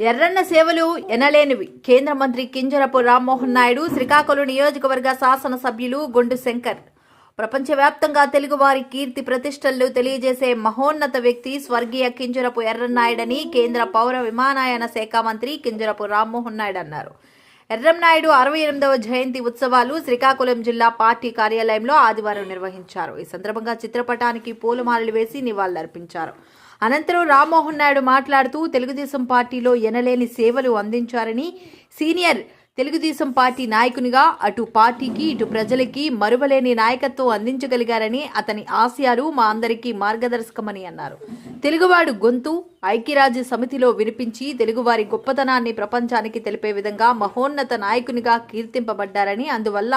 ఎర్రన్న సేవలు ఎనలేనివి. కేంద్ర మంత్రి కింజరపు రామ్మోహన్ నాయుడు శ్రీకాకుళం నియోజకవర్గ శాసనసభ్యులు గొండు శంకర్. ప్రపంచవ్యాప్తంగా తెలుగువారి కీర్తి ప్రతిష్టలు తెలియజేసే మహోన్నత వ్యక్తి స్వర్గీయ కింజరపు ఎర్రన్నాయుడని కేంద్ర పౌర విమానయాన శాఖ మంత్రి కింజరపు రామ్మోహన్ నాయుడు అన్నారు. ఎర్రంనాయుడు అరవై ఎనిమిదవ జయంతి ఉత్సవాలు శ్రీకాకుళం జిల్లా పార్టీ కార్యాలయంలో ఆదివారం నిర్వహించారు. ఈ సందర్భంగా చిత్రపటానికి పూలమాలలు వేసి నివాళులర్పించారు. అనంతరం రామ్మోహన్ నాయుడు మాట్లాడుతూ తెలుగుదేశం పార్టీలో ఎనలేని సేవలు అందించారని సీనియర్ తెలుగుదేశం పార్టీ నాయకునిగా అటు పార్టీకి ఇటు ప్రజలకి మరువలేని నాయకత్వం అందించగలిగారని అతని ఆశయాలు మా అందరికీ మార్గదర్శకమని అన్నారు. తెలుగువాడు గొంతు ఐక్యరాజ్య సమితిలో వినిపించి తెలుగువారి గొప్పతనాన్ని ప్రపంచానికి తెలిపే విధంగా మహోన్నత నాయకునిగా కీర్తింపబడ్డారని అందువల్ల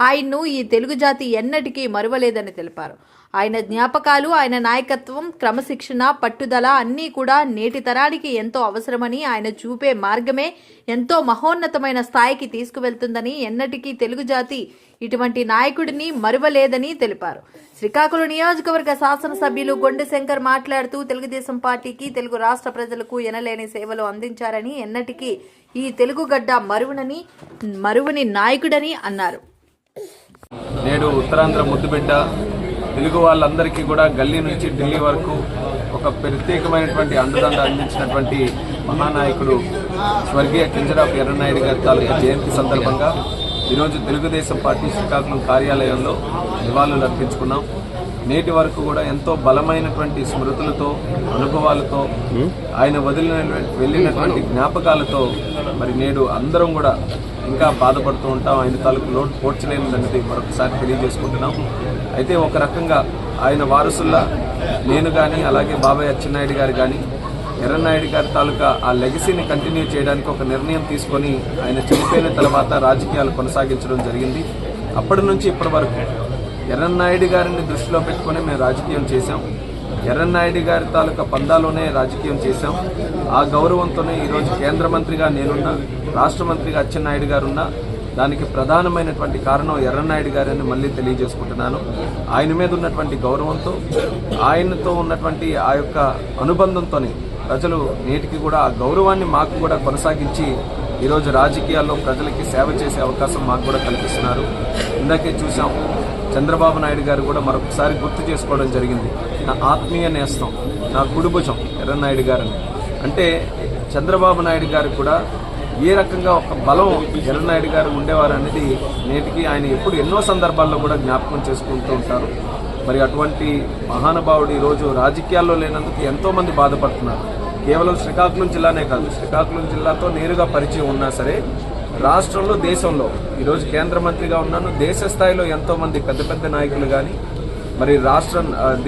ఆయన్ను ఈ తెలుగు జాతి ఎన్నటికీ మరువలేదని తెలిపారు. ఆయన జ్ఞాపకాలు ఆయన నాయకత్వం క్రమశిక్షణ పట్టుదల అన్నీ కూడా నేటి తరానికి ఎంతో అవసరమని ఆయన చూపే మార్గమే ఎంతో మహోన్నతమైన స్థాయికి తీసుకువెళ్తుందని ఎన్నటికీ తెలుగు జాతి ఇటువంటి నాయకుడిని మరువలేదని తెలిపారు. శ్రీకాకుళం నియోజకవర్గ శాసనసభ్యులు గొండు శంకర్ మాట్లాడుతూ తెలుగుదేశం పార్టీకి తెలుగు రాష్ట్ర ప్రజలకు ఎనలేని సేవలు అందించారని ఎన్నటికీ ఈ తెలుగు గడ్డ మరువునని మరువుని నాయకుడని అన్నారు. నేడు ఉత్తరాంధ్ర ముద్దుబిడ్డ తెలుగు వాళ్ళందరికీ కూడా గల్లీ నుంచి ఢిల్లీ వరకు ఒక ప్రత్యేకమైనటువంటి అండదండ అందించినటువంటి మహానాయకుడు స్వర్గీయ కింజరాపు ఎర్రనాయుడు గారి తాలూకా జయంతి సందర్భంగా ఈరోజు తెలుగుదేశం పార్టీ శ్రీకాకుళం కార్యాలయంలో నివాళులు అర్పించుకున్నాం. నేటి వరకు కూడా ఎంతో బలమైనటువంటి స్మృతులతో అనుభవాలతో ఆయన వదిలిన వెళ్ళినటువంటి జ్ఞాపకాలతో మరి నేడు అందరం కూడా ఇంకా బాధపడుతూ ఉంటాం. ఆయన తాలూకు లోటు పోడ్చలేనిదన్నది మరొకసారి తెలియజేసుకుంటున్నాం. అయితే ఒక రకంగా ఆయన వారసుల్లా నేను కానీ అలాగే బాబాయ్ అచ్చెన్నాయుడు గారు కానీ ఎర్రనాయుడు గారి తాలూకా ఆ లెగసీని కంటిన్యూ చేయడానికి ఒక నిర్ణయం తీసుకొని ఆయన చనిపోయిన తర్వాత రాజకీయాలు కొనసాగించడం జరిగింది. అప్పటి నుంచి ఇప్పటి వరకు ఎర్రన్నాయుడు గారిని దృష్టిలో పెట్టుకుని మేము రాజకీయం చేశాం. ఎర్రన్నాయుడు గారి తాలూకా పందాలోనే రాజకీయం చేశాం. ఆ గౌరవంతోనే ఈరోజు కేంద్ర మంత్రిగా నేనున్నా రాష్ట్ర మంత్రిగా అచ్చెన్నాయుడు గారు ఉన్నా దానికి ప్రధానమైనటువంటి కారణం ఎర్రన్నాయుడు గారని మళ్ళీ తెలియజేసుకుంటున్నాను. ఆయన మీద ఉన్నటువంటి గౌరవంతో ఆయనతో ఉన్నటువంటి ఆ యొక్క అనుబంధంతోనే ప్రజలు నేటికి కూడా ఆ గౌరవాన్ని మాకు కూడా కొనసాగించి ఈరోజు రాజకీయాల్లో ప్రజలకి సేవ చేసే అవకాశం మాకు కూడా కల్పిస్తున్నారు. ఇందాకే చూసాం చంద్రబాబు నాయుడు గారు కూడా మరొకసారి గుర్తు చేసుకోవడం జరిగింది. నా ఆత్మీయ నేస్తం నా కుడుభుజం ఎర్రనాయుడు గారని. అంటే చంద్రబాబు నాయుడు గారు కూడా ఏ రకంగా ఒక బలం ఎర్రనాయుడు గారు ఉండేవారు అనేది నేటికి ఆయన ఎప్పుడు ఎన్నో సందర్భాల్లో కూడా జ్ఞాపకం చేసుకుంటూ ఉంటారు. మరి అటువంటి మహానుభావుడు ఈరోజు రాజకీయాల్లో లేనందుకు ఎంతోమంది బాధపడుతున్నారు. కేవలం శ్రీకాకుళం జిల్లానే కాదు శ్రీకాకుళం జిల్లాతో నేరుగా పరిచయం ఉన్నా సరే రాష్ట్రంలో దేశంలో ఈరోజు కేంద్ర మంత్రిగా ఉన్నాను దేశ స్థాయిలో ఎంతోమంది పెద్ద పెద్ద నాయకులు కానీ మరి రాష్ట్ర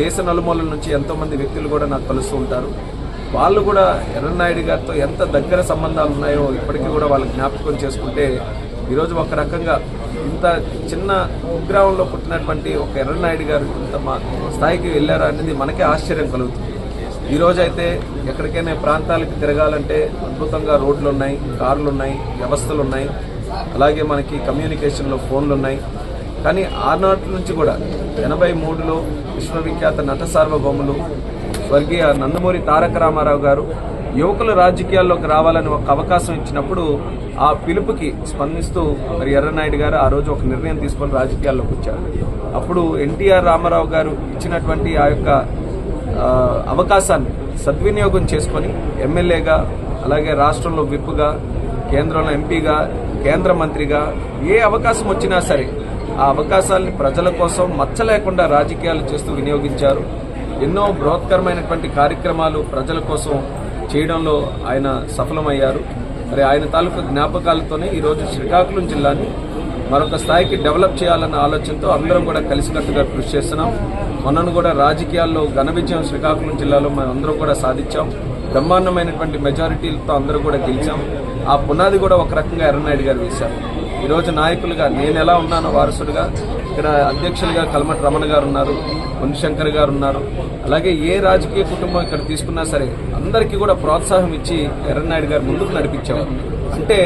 దేశ నలుమూలల నుంచి ఎంతోమంది వ్యక్తులు కూడా నాకు కలుస్తూ ఉంటారు. వాళ్ళు కూడా ఎర్రనాయుడు గారితో ఎంత దగ్గర సంబంధాలు ఉన్నాయో ఇప్పటికీ కూడా వాళ్ళు జ్ఞాపకం చేసుకుంటే ఈరోజు ఒక రకంగా ఇంత చిన్న కుగ్రామంలో పుట్టినటువంటి ఒక ఎర్రనాయుడు గారు ఇంత మా స్థాయికి వెళ్ళారా అనేది మనకే ఆశ్చర్యం కలుగుతుంది. ఈరోజైతే ఎక్కడికైనా ప్రాంతాలకు తిరగాలంటే అద్భుతంగా రోడ్లు ఉన్నాయి కార్లు ఉన్నాయి వ్యవస్థలు ఉన్నాయి అలాగే మనకి కమ్యూనికేషన్లో ఫోన్లు ఉన్నాయి కానీ ఆనాటి నుంచి కూడా ఎనభై మూడులో విశ్వవిఖ్యాత నట సార్వభౌములు స్వర్గీయ నందమూరి తారక రామారావు గారు యువకులు రాజకీయాల్లోకి రావాలని ఒక అవకాశం ఇచ్చినప్పుడు ఆ పిలుపుకి స్పందిస్తూ మరి ఎర్రనాయుడు గారు ఆ రోజు ఒక నిర్ణయం తీసుకొని రాజకీయాల్లోకి వచ్చారు. అప్పుడు ఎన్టీఆర్ రామారావు గారు ఇచ్చినటువంటి ఆ యొక్క అవకాశాన్ని సద్వినియోగం చేసుకొని ఎమ్మెల్యేగా అలాగే రాష్ట్రంలో విప్పుగా కేంద్రంలో ఎంపీగా కేంద్ర మంత్రిగా ఏ అవకాశం వచ్చినా సరే ఆ అవకాశాలని ప్రజల కోసం మచ్చలేకుండా రాజకీయాలు చేస్తూ వినియోగించారు. ఎన్నో బృహత్కరమైనటువంటి కార్యక్రమాలు ప్రజల కోసం చేయడంలో ఆయన సఫలమయ్యారు. మరి ఆయన తాలూకు జ్ఞాపకాలతోనే ఈరోజు శ్రీకాకుళం జిల్లాని మరొక స్థాయికి డెవలప్ చేయాలన్న ఆలోచనతో అందరం కూడా కలిసికట్టుగా కృషి చేస్తున్నాం. మొన్నను కూడా రాజకీయాల్లో ఘన విజయం శ్రీకాకుళం జిల్లాలో మనం అందరం కూడా సాధించాం. బ్రహ్మాండమైనటువంటి మెజారిటీలతో అందరూ కూడా గెలిచాం. ఆ పునాది కూడా ఒక రకంగా ఎర్రనాయుడు గారు వేశారు. ఈరోజు నాయకులుగా నేను ఎలా ఉన్నానో వారసుడుగా ఇక్కడ అధ్యక్షులుగా కల్మటి రమణ గారు ఉన్నారు మునిశంకర్ గారు ఉన్నారు. అలాగే ఏ రాజకీయ కుటుంబం ఇక్కడ తీసుకున్నా సరే అందరికీ కూడా ప్రోత్సాహం ఇచ్చి ఎర్రనాయుడు గారు ముందుకు నడిపించేవారు అంటే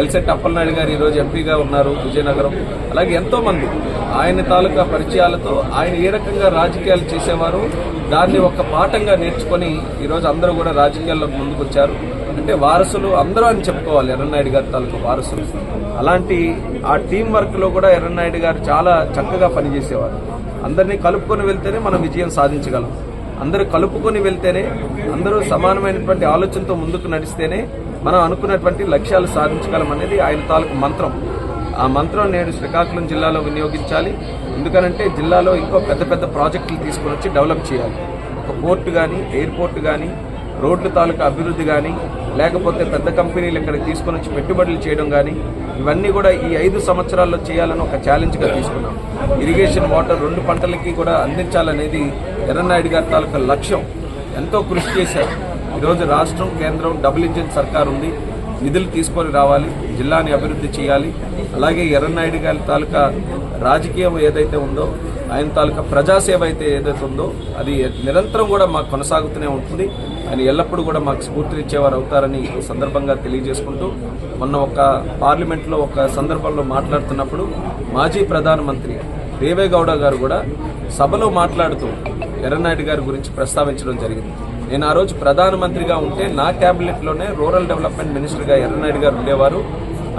ఎల్సెట్ అప్పలనాయుడు గారు ఈరోజు ఎంపీగా ఉన్నారు విజయనగరం. అలాగే ఎంతో మంది ఆయన తాలూకా పరిచయాలతో ఆయన ఏ రకంగా రాజకీయాలు చేసేవారు దాన్ని ఒక పాఠంగా నేర్చుకొని ఈరోజు అందరూ కూడా రాజకీయాల్లో ముందుకు వచ్చారు అంటే వారసులు అందరూ అని చెప్పుకోవాలి ఎర్రనాయుడు గారి తాలూకా వారసులు. అలాంటి ఆ టీం వర్క్లో కూడా ఎర్రనాయుడు గారు చాలా చక్కగా పనిచేసేవారు. అందరినీ కలుపుకొని వెళ్తేనే మనం విజయం సాధించగలం. అందరూ కలుపుకొని వెళ్తేనే అందరూ సమానమైనటువంటి ఆలోచనతో ముందుకు నడిస్తేనే మనం అనుకున్నటువంటి లక్ష్యాలు సాధించగలం అనేది ఆయన తాలూకు మంత్రం. ఆ మంత్రం నేడు శ్రీకాకుళం జిల్లాలో వినియోగించాలి. ఎందుకనంటే జిల్లాలో ఇంకో పెద్ద పెద్ద ప్రాజెక్టులు తీసుకొని వచ్చి డెవలప్ చేయాలి. ఒక పోర్ట్ కానీ ఎయిర్పోర్ట్ కానీ రోడ్ల తాలూకా అభివృద్ధి కానీ లేకపోతే పెద్ద కంపెనీలు ఇక్కడ తీసుకొని వచ్చి పెట్టుబడులు చేయడం కానీ ఇవన్నీ కూడా ఈ ఐదు సంవత్సరాల్లో చేయాలని ఒక ఛాలెంజ్గా తీసుకున్నాం. ఇరిగేషన్ వాటర్ రెండు పంటలకి కూడా అందించాలనేది ఎర్రనాయుడు గారి తాలూకా లక్ష్యం. ఎంతో కృషి చేశారు. ఈరోజు రాష్ట్రం కేంద్రం డబుల్ ఇంజిన్ సర్కార్ ఉంది. నిధులు తీసుకొని రావాలి జిల్లాని అభివృద్ధి చేయాలి. అలాగే ఎర్రనాయుడు గారి తాలూకా రాజకీయం ఏదైతే ఉందో ఆయన తాలూకా ప్రజాసేవ అయితే ఏదైతే ఉందో అది నిరంతరం కూడా మాకు కొనసాగుతూనే ఉంటుంది. ఆయన ఎల్లప్పుడూ కూడా మాకు స్ఫూర్తినిచ్చేవారు అవుతారని సందర్భంగా తెలియజేసుకుంటూ మొన్న ఒక పార్లమెంట్లో ఒక సందర్భంలో మాట్లాడుతున్నప్పుడు మాజీ ప్రధానమంత్రి దేవేగౌడ గారు కూడా సభలో మాట్లాడుతూ ఎర్రనాయుడు గారి గురించి ప్రస్తావించడం జరిగింది. నేను ఆ రోజు ప్రధానమంత్రిగా ఉంటే నా క్యాబినెట్లోనే రూరల్ డెవలప్మెంట్ మినిస్టర్గా ఎర్రనాయుడు గారు ఉండేవారు.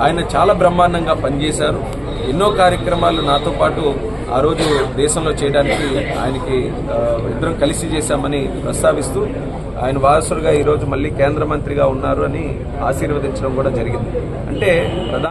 ఆయన చాలా బ్రహ్మాండంగా పనిచేశారు. ఎన్నో కార్యక్రమాలు నాతో పాటు ఆ రోజు దేశంలో చేయడానికి ఆయనకి ఇద్దరం కలిసి చేశామని ప్రస్తావిస్తూ ఆయన వారసులుగా ఈరోజు మళ్ళీ కేంద్ర మంత్రిగా ఉన్నారు అని ఆశీర్వదించడం కూడా జరిగింది. అంటే ప్రధాన